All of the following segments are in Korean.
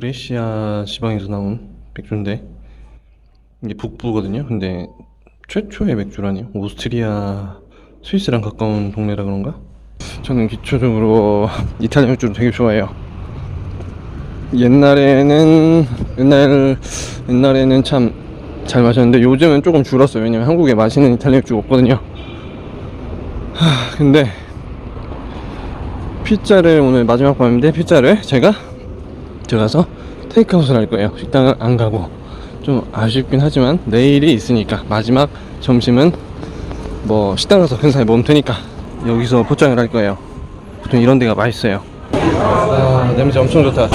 브레시아 지방에서 나온 맥주인데 이게 북부거든요. 근데 최초의 맥주라니요. 오스트리아, 스위스랑 가까운 동네라 그런가? 저는 기초적으로 이탈리아 맥주를 되게 좋아해요. 옛날에는 옛날 옛날에는 참 잘 마셨는데 요즘은 조금 줄었어요. 왜냐면 한국에 맛있는 이탈리아 맥주가 없거든요. 하, 근데 피자를 오늘 마지막 밤인데 피자를 제가 들어가서 테이크아웃을 할 거예요. 식당을 안 가고 좀 아쉽긴 하지만 내일이 있으니까 마지막 점심은 뭐 식당 가서 근사히 먹으면 되니까 여기서 포장을 할 거예요. 보통 이런 데가 맛있어요. 아 냄새 엄청 좋다.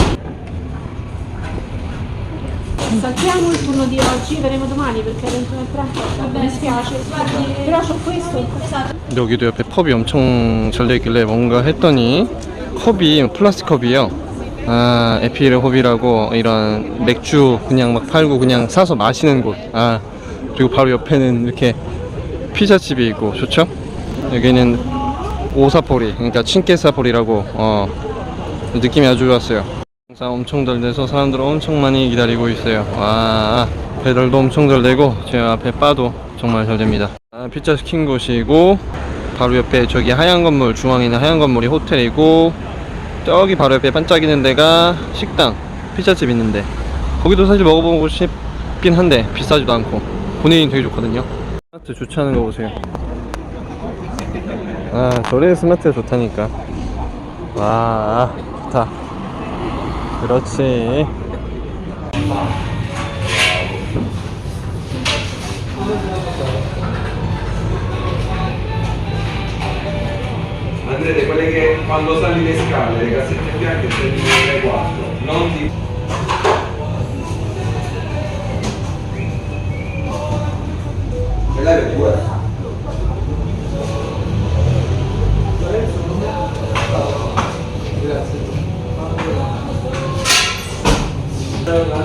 Saltiamo il turno di oggi, vedremo domani perché dentro nel frattempo mi spiace. Però c'ho questo. 여기도 옆에 펍이 엄청 잘 돼 있길래 뭔가 했더니 컵이 플라스틱 컵이에요. 아 에피르 홉이라고 이런 맥주 그냥 막 팔고 그냥 사서 마시는 곳. 아 그리고 바로 옆에는 이렇게 피자집이 있고 좋죠? 여기는 오사포리 그러니까 친케사포리라고 어 느낌이 아주 좋았어요. 장사 엄청 잘 돼서 사람들 엄청 많이 기다리고 있어요. 와 배달도 엄청 잘 되고 제 앞에 바도 정말 잘 됩니다. 아, 피자 시킨 곳이고 바로 옆에 저기 하얀 건물 중앙에 있는 하얀 건물이 호텔이고 저기 바로 옆에 반짝이는 데가 식당 피자집 있는데 거기도 사실 먹어보고 싶긴 한데 비싸지도 않고 분위기는 되게 좋거든요. 스마트 주차하는 거 보세요. 아 저래 스마트가 좋다니까. 와 좋다. 그렇지. Andrete, quelle che quando sali le scale, le cassette bianche prendi le 4, non l'hai per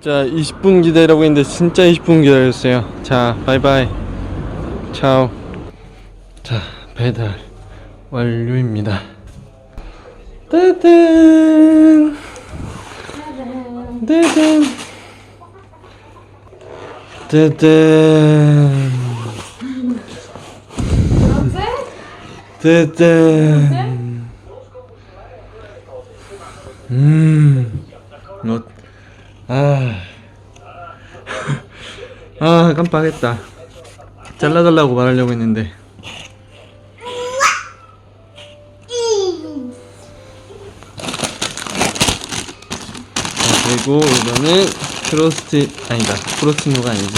자 20분 기다리라고 했는데 진짜 20분 기다렸어요. 자 바이바이. 차오. 자 배달 완료입니다. 따단! 따단! 따단! 따단 음 뭐, 아, 아 깜빡했다. 잘라달라고 말하려고 했는데. 자, 그리고 이거는 크로스티 아니다 크로스티노가 아니지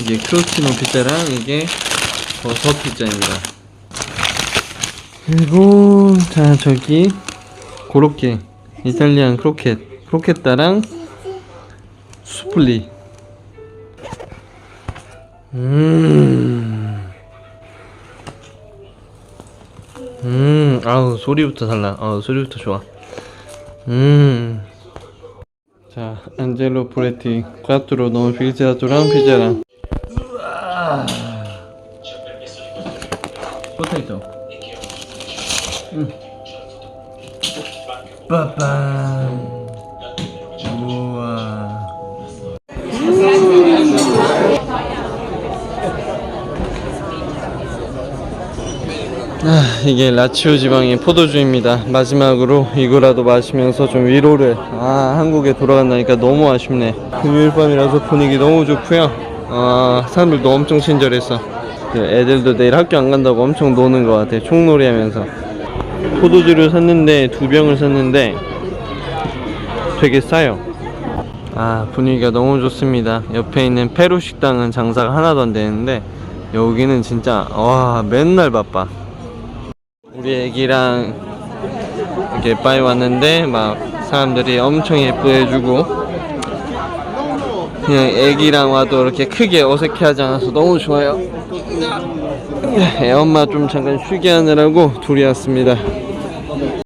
이게 크로스티노 피자랑 이게 버섯 피자입니다. 그리고 자 저기 고로케 이탈리안 크로켓 크로켓다랑 수플리 음. 음, 아우, 소리부터 달라. 아우, 소리부터 좋아. 음. 자, 안젤로 브레티, 꽈뚜로, 너무 빌자토랑 피자랑. 포테이토. 음. 빠밤. 아, 이게 라치오 지방의 포도주입니다. 마지막으로 이거라도 마시면서 좀 위로를. 아, 한국에 돌아간다니까 너무 아쉽네. 금요일 밤이라서 분위기 너무 좋고요. 아, 사람들도 엄청 친절했어. 그 애들도 내일 학교 안 간다고 엄청 노는 것 같아. 총놀이 하면서. 포도주를 샀는데 두 병을 샀는데 되게 싸요. 아 분위기가 너무 좋습니다. 옆에 있는 페루 식당은 장사가 하나도 안 되는데 여기는 진짜 와 맨날 바빠. 우리 애기랑 이렇게 빠이 왔는데 막 사람들이 엄청 예뻐해주고 그냥 애기랑 와도 이렇게 크게 어색해하지 않아서 너무 좋아요. 애 엄마 좀 잠깐 쉬게 하느라고 둘이 왔습니다.